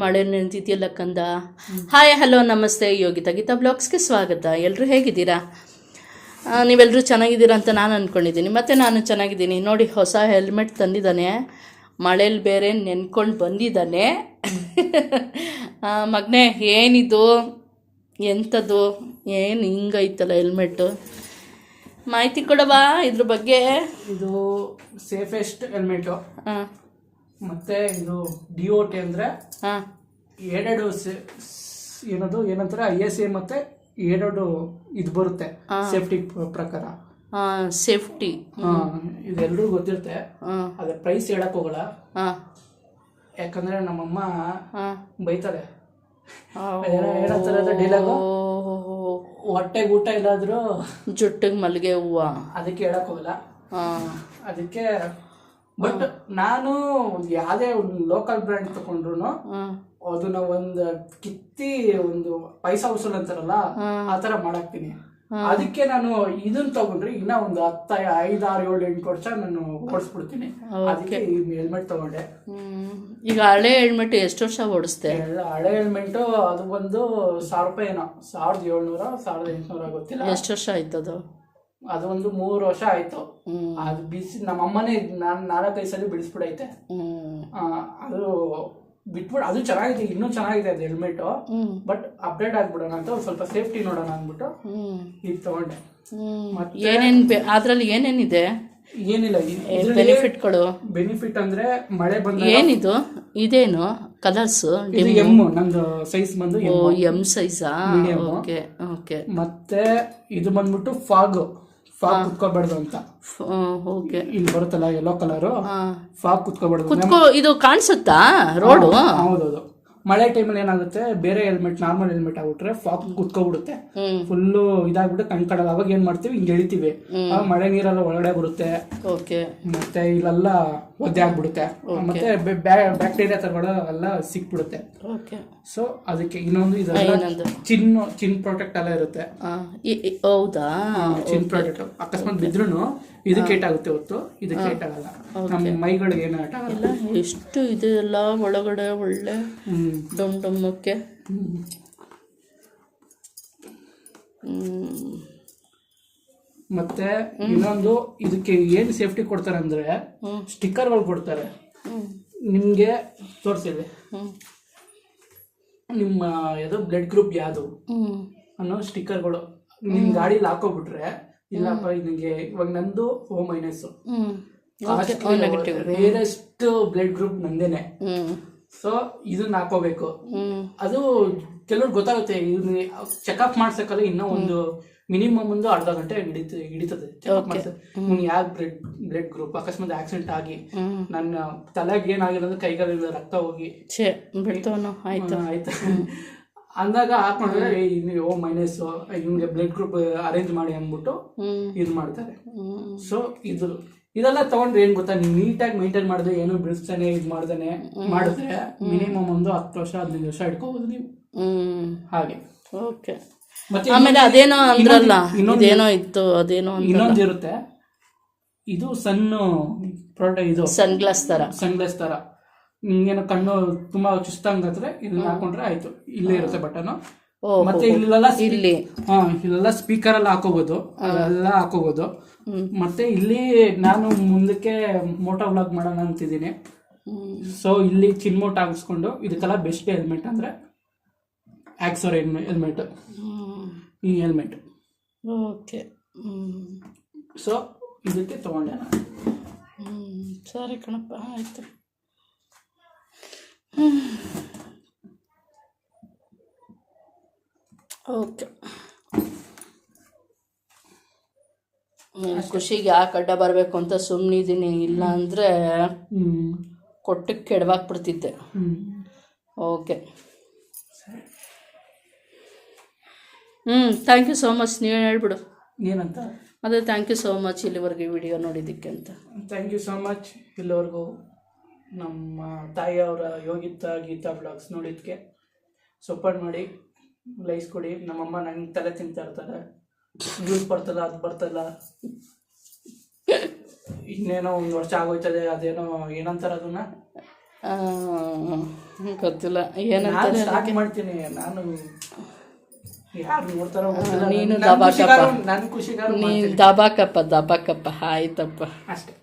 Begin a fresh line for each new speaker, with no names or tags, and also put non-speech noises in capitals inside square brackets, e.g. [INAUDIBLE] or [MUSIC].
ಮಳೆ ನಿಂತಿದೆಯಲ್ಲ ಕಂದ? Hi hello ನಮಸ್ತೆ. ಯೋಗಿತಾ ಗೀತಾ ಬ್ಲಾಗ್ಸ್ಗೆ ಸ್ವಾಗತ. ಎಲ್ಲರೂ ಹೇಗಿದ್ದೀರಾ? ನೀವೆಲ್ಲರೂ ಚೆನ್ನಾಗಿದ್ದೀರಾ ಅಂತ ನಾನು ಅಂದ್ಕೊಂಡಿದ್ದೀನಿ ಮತ್ತು ನಾನು ಚೆನ್ನಾಗಿದ್ದೀನಿ. ನೋಡಿ ಹೊಸ ಹೆಲ್ಮೆಟ್ ತಂದಿದ್ದಾನೆ. ಮಳೇಲಿ ಬೇರೆ ನೆನ್ಕೊಂಡು ಬಂದಿದ್ದಾನೆ. ಮಗ್ನೆ ಮಗನೇ ಏನಿದು? ಎಂಥದ್ದು ಏನು ಹಿಂಗೈತಲ್ಲ ಹೆಲ್ಮೆಟ್ಟು ಮಾಹಿತಿ ಕೊಡವಾ ಇದ್ರ ಬಗ್ಗೆ?
ಇದು ಸೇಫೆಸ್ಟ್ ಹೆಲ್ಮೆಟು
ಹಾಂ
ಮತ್ತೆ ಇದು ಡಿ ಒ ಟಿ ಅಂದರೆ
ಹಾಂ.
ಎರಡು ಸೆ- ಸ್- ಏನದು ಏನಂತಾರೆ ಐ ಎಸ್ ಎ ಮತ್ತೆ ಎರಡು ಇದು ಬರುತ್ತೆ ಸೇಫ್ಟಿ ಪ್ರಕಾರ.
ಸೇಫ್ಟಿ
ಹಾಂ ಇದೆಲ್ಲರೂ ಗೊತ್ತಿರುತ್ತೆ.
ಹಾಂ.
ಅದ್ರ ಪ್ರೈಸ್ ಹೇಳಕ್ ಹೋಗಲ್ಲ.
ಹಾಂ.
ಯಾಕಂದ್ರೆ ನಮ್ಮಮ್ಮ
ಹಾಂ.
ಬೈತಾರೆ. ಏನೋ- ಏನಂತಾರೆ ಅದು. dialogue? ಹೊಟ್ಟೆಗೆ ಊಟ ಇಲ್ಲಾದ್ರೂ
ಜುಟ್ಟಿಗೆ ಮಲ್ಲಿಗೆ ಹೂವು.
ಅದಕ್ಕೆ ಹೇಳಕ್ ಹೋಗಲ್ಲ.
ಹಾಂ.
ಅದಕ್ಕೆ ಬಟ್ ನಾನು ಯಾವ್ದೇ ಒಂದು ಲೋಕಲ್ ಬ್ರ್ಯಾಂಡ್ ತಗೊಂಡ್ರು
ಹಾಂ
ಅದನ್ನ ಒಂದು ಕಿತ್ತಿ ಒಂದು ಪೈಸಾ ವಸೂಲ್ ಅಂತಾರಲ್ಲ ಆತರ ತರ ಮಾಡಾಕ್ತೀನಿ. ಅದಕ್ಕೆ ನಾನು ಇದನ್ನ ತಗೊಂಡ್ರೆ ಇನ್ನ ಒಂದು ಹತ್ತ ಐದ್ ಆರು ಏಳು ಎಂಟು ವರ್ಷ ನಾನು ಓಡಿಸ್ಬಿಡ್ತೀನಿ ಅದಕ್ಕೆ ಈ ಹೆಲ್ಮೆಟ್ ತಗೊಂಡೆ.
ಈಗ ಹಳೆ ಹೆಲ್ಮೆಟ್ ಎಷ್ಟು ವರ್ಷ
ಓಡಿಸ್ತೆ ಹಳೆ ಹೆಲ್ಮೆಟ್ ಅದು ಒಂದು ಸಾವಿರ ರೂಪಾಯಿ ಏನೋ ಸಾವಿರದ ಏಳ್ನೂರ ಸಾವಿರದ ಎಂಟುನೂರ ಗೊತ್ತಿಲ್ಲ.
ಎಷ್ಟು ವರ್ಷ ಆಯ್ತದು?
ಅದು ಒಂದು ಮೂರು ವರ್ಷ ಆಯ್ತು. ಅದು ಬಿಸಿ ನಮ್ಮಮ್ಮನೇ ನಾನು ನಾಲ್ಕೈದು ಸಲ ಬಿಡಿಸ್ಬಿಡೈತೆ. ಅದು ಬಿಟ್ಬಿಟ್ಟು ಅದು ಚೆನ್ನಾಗಿದೆ ಇನ್ನೂ ಚೆನ್ನಾಗಿದೆ ಅದು ಹೆಲ್ಮೆಟ್. ಬಟ್ ಅಪ್ಡೇಟ್ ಆಗ್ಬಿಡೋಣ ಅಂತ ಒಂದ್ ಸ್ವಲ್ಪ ಸೇಫ್ಟಿ ನೋಡೋಣ ಅಂದ್ಬಿಟ್ಟು ಇದು ತಗೊಂಡೆ. ಮತ್ತೆ
ಏನೇನ್ ಅದ್ರಲ್ಲಿ ಏನೇನಿದೆ?
ಏನಿಲ್ಲ
ಬೆನಿಫಿಟ್ಗಳು
ಬೆನಿಫಿಟ್ ಅಂದ್ರೆ ಮಳೆ ಬಂದ
ಏನಿದು? ಇದೇನು? ಕಲರ್ಸ್
ಎಂ ನಂದು ಸೈಜ್ ಬಂದು
ಎಂ ಸೈಜಾ. ಓಕೆ ಓಕೆ
ಮತ್ತೆ ಇದು ಬಂದ್ಬಿಟ್ಟು ಫಾಗ್ ಫಾಗ್ ಕುತ್ಕೋಬಾರ್ದು ಅಂತ.
ಓಕೆ
ಇಲ್ಲಿ ಬರುತ್ತಲ್ಲ ಎಲ್ಲೋ ಕಲರ್
ಹಾ.
ಫಾಗ್ ಕುತ್ಕೋಬಾರ್ದು
ಕುತ್ಕೋ ಇದು ಕಾಣಿಸುತ್ತಾ? ರೋಡು
ಹೌದೌದು ಮಳೆ ಟೈಮಲ್ಲಿ ಏನಾಗುತ್ತೆ ಬೇರೆ ಹೆಲ್ಮೆಟ್ ನಾರ್ಮಲ್ ಹೆಲ್ಮೆಟ್ ಆಗ್ಬಿಟ್ರೆ ಫಾಕ್ ಕುತ್ಕೊಬಿಡುತ್ತೆ. ಫುಲ್ಲು ಇದಾಗ್ಬಿಟ್ಟು ಕಣ್ಕಡಲ್ಲ ಅವಾಗ ಏನ್ ಮಾಡ್ತೀವಿ ಹಿಂಗೆ ಎಳಿತೀವಿ. ಆವಾಗ ಮಳೆ ನೀರೆಲ್ಲ ಒಳಗಡೆ ಬರುತ್ತೆ.
ಓಕೆ
ಮತ್ತೆ ಇಲ್ಲೆಲ್ಲ ಒದ್ದೆ ಆಗ್ಬಿಡುತ್ತೆ. ಮತ್ತೆ ಬ್ಯಾಕ್ಟೀರಿಯಾ ತರಗಳು ಎಲ್ಲ ಸಿಕ್ಬಿಡುತ್ತೆ.
ಓಕೆ
ಸೊ ಅದಕ್ಕೆ ಇನ್ನೊಂದು ಇದೆಲ್ಲ ಚಿನ್ ಚಿನ್ ಪ್ರಾಡಕ್ಟ್ ಎಲ್ಲ ಇರುತ್ತೆ.
ಹೌದಾ?
ಚಿನ್ ಪ್ರಾಡಕ್ಟ್ ಅಕಸ್ಮಾತ್ ಬಿದ್ರು ಇದಕ್ಕೆ ಏಟ್ ಆಗುತ್ತೆ ಹೊತ್ತು. ಇದಕ್ಕೆ ಆಗಲ್ಲ. ನಮ್ಮ ಮೈಗಳಿಗೆ ಏನು ಆಟ ಆಗಲ್ಲ.
ಎಷ್ಟು ಇದೆಲ್ಲ ಒಳಗಡೆ ಒಳ್ಳೆ ಡೊಮ್ ಡೊಮ್ಮಕ್ಕೆ.
ಮತ್ತೆ ಇನ್ನೊಂದು ಇದಕ್ಕೆ ಏನ್ ಸೇಫ್ಟಿ ಕೊಡ್ತಾರೆ ಅಂದ್ರೆ. ಸ್ಟಿಕ್ಕರ್ಗಳು ಕೊಡ್ತಾರೆ. ನಿಮಗೆ ತೋರಿಸಿದೆ. ನಿಮ್ಮ ಯಾವ್ದು ಬ್ಲಡ್ ಗ್ರೂಪ್ ಯಾವುದು. ಅನ್ನೋ ಸ್ಟಿಕ್ಕರ್ಗಳು ನಿಮ್ಮ ಗಾಡಿಲಿ ಹಾಕೋಬಿಟ್ರೆ ಇಲ್ಲಪ್ಪ ನಿಮಗೆ ಇವಾಗ ನಂದು O minus. Rarest blood group ನಂದೇನೆ. So ಇದನ್ನ ಹಾಕೋಬೇಕು ಅದು ಕೆಲವ್ರು ಗೊತ್ತಾಗುತ್ತೆ ಇದನ್ನ ಚೆಕಪ್ ಮಾಡ್ಸಕ್ಕಲ್ಲ ಇನ್ನೂ ಒಂದು ಮಿನಿಮಮ್ ಒಂದು ಅರ್ಧ ಗಂಟೆ ಹಿಡಿತು ಹಿಡಿತದೆ. ಚೆಕಪ್ ಮಾಡ್ಸಕ್ಕೆ ಯಾವ ಬ್ಲಡ್ ಬ್ಲಡ್ ಗ್ರೂಪ್ ಅಕಸ್ಮಾತ್ ಆಕ್ಸಿಡೆಂಟ್ ಆಗಿ ನನ್ನ ತಲೆಗೆ ಏನಾಗಿಲ್ಲ ಅಂದ್ರೆ ಕೈಗಾಲಿಂದ ರಕ್ತ ಹೋಗಿ.
ಆಯ್ತು. [LAUGHS]
ಅಂದಾಗ ಹಾಕೊಂಡ್ರೆ ಓ ಮೈನಸ್ ನಿಮಗೆ ಬ್ಲಡ್ ಗ್ರೂಪ್ ಅರೇಂಜ್ ಮಾಡಿ ಅಂದ್ಬಿಟ್ಟು. ಇದು ಮಾಡ್ತಾರೆ. ಸೊ ಇದು ಇದೆಲ್ಲ ತಗೊಂಡ್ರೆ ಏನ್ ಗೊತ್ತಾ? ನೀವು ನೀಟಾಗಿ ಮೇಂಟೈನ್ ಮಾಡಿದ್ರೆ ಏನು ಬಿಡಿಸ್ತಾನೆ ಇದು ಮಾಡ್ದಾನೆ ಮಾಡಿದ್ರೆ ಮಿನಿಮಮ್ ಒಂದು ಹತ್ತು ವರ್ಷ ಹದಿನೈದು ವರ್ಷ ಇಟ್ಕೋಬಹುದು ನೀವು. ಹಾಗೆ.
ಓಕೆ.
ಮತ್ತೆ
ಆಮೇಲೆ ಅದೇನೋ ಅಂದ್ರಲ್ಲ ಇನ್ನೊಂದೇನೋ ಇತ್ತು ಅದೇನೋ
ಇನ್ನೊಂದು ಇರುತ್ತೆ. ಇದು ಸಣ್ಣ ಪ್ರಾಡಕ್ಟ್ ಇದು
ಸನ್ಗ್ಲಾಸ್ ತರ.
ಸನ್ಗ್ಲಾಸ್ ತರ. ನಿಮ್ಗೇನು ಕಣ್ಣು ತುಂಬಾ ಚುಸ್ತಂಗಾದ್ರೆ ಇದನ್ನ ಹಾಕೊಂಡ್ರೆ ಆಯ್ತು. ಇಲ್ಲೇ ಇರುತ್ತೆ ಬಟನ್ ಮತ್ತೆ ಇಲ್ಲೆಲ್ಲ
ಇಲ್ಲಿ.
ಹಾ ಇಲ್ಲೆಲ್ಲ ಸ್ಪೀಕರ್ ಎಲ್ಲ ಹಾಕೋಬಹುದು ಅದೆಲ್ಲ ಹಾಕೋಬಹುದು ಮತ್ತೆ ಇಲ್ಲಿ ನಾನು ಮುಂದಕ್ಕೆ ಮೋಟೋ ವ್ಲಾಗ್ ಮಾಡೋಣ ಅಂತಿದ್ದೀನಿ. ಸೊ ಇಲ್ಲಿ ಚಿನ್ಮೋಟ್ ಹಾಕಿಸ್ಕೊಂಡು ಇದಕ್ಕೆಲ್ಲ ಬೆಸ್ಟ್ ಹೆಲ್ಮೆಟ್ ಅಂದ್ರೆ ಆಕ್ಸೋರ್ ಹೆಲ್ಮೆಟ್ ಈ ಹೆಲ್ಮೆಟ್
ಓಕೆ.
ಸೊ ಇದಕ್ಕೆ ತಗೊಂಡೆ ನಾನು.
ಸರಿ ಕಣಪ್ಪ ಆಯ್ತು. ಓಕೆ. ಖುಷಿಗೆ ಯಾಕೆ ಅಡ್ಡ ಬರಬೇಕು ಅಂತ ಸುಮ್ಮನಿದ್ದೀನಿ ಇಲ್ಲ ಅಂದರೆ
ಕೊಟ್ಟು
ಕೊಟ್ಟಕ್ಕೆ ಕೆಡವಾಕ್ಬಿಡ್ತಿದ್ದೆ ಓಕೆ ಹ್ಞೂ ಥ್ಯಾಂಕ್ ಯು ಸೋ ಮಚ್ ನೀವೇ ಹೇಳ್ಬಿಡು?
ಏನಂತ?
ಅದೇ ಥ್ಯಾಂಕ್ ಯು ಸೋ ಮಚ್ ಇಲ್ಲಿವರೆಗೆ ವಿಡಿಯೋ ನೋಡಿದ್ದಕ್ಕೆ ಅಂತ.
ಥ್ಯಾಂಕ್ ಯು ಸೋ ಮಚ್ ಇಲ್ಲಿವರೆಗೂ ನಮ್ಮ ತಾಯಿಯವರ ಯೋಗಿತ ಗೀತಾ ಬ್ಲಾಗ್ಸ್ ನೋಡಿದ್ದಕ್ಕೆ. ಸಪೋರ್ಟ್ ಮಾಡಿ ಲೈಕ್ಸ್ ಕೊಡಿ. ನಮ್ಮಮ್ಮ ನಂಗೆ ತಲೆ ತಿಂತಾ ಇರ್ತಾರೆ. ನ್ಯೂಸ್ ಬರ್ತಲ್ಲ ಅದು ಬರ್ತಲ್ಲ ಇನ್ನೇನೋ ಒಂದು ವರ್ಷ ಆಗೋಯ್ತದೆ ಅದೇನೋ ಏನಂತಾರೆ ಅದನ್ನ?
ಗೊತ್ತಿಲ್ಲ. ಏನಂತಾರೆ
ಸ್ಟಾರ್ಟ್ ಮಾಡ್ತೀನಿ ನಾನು ಯಾರು ನೋಡ್ತಾರೋ ಗೊತ್ತಿಲ್ಲ.
ನೀನು ದಬಾಕಪ್ಪ.
ಖುಷಿಗಾರು
ನೀನು ದಬಾಕಪ್ಪ ದಬಾಕಪ್ಪ. ಆಯ್ತಪ್ಪ.
ಅಷ್ಟೇ.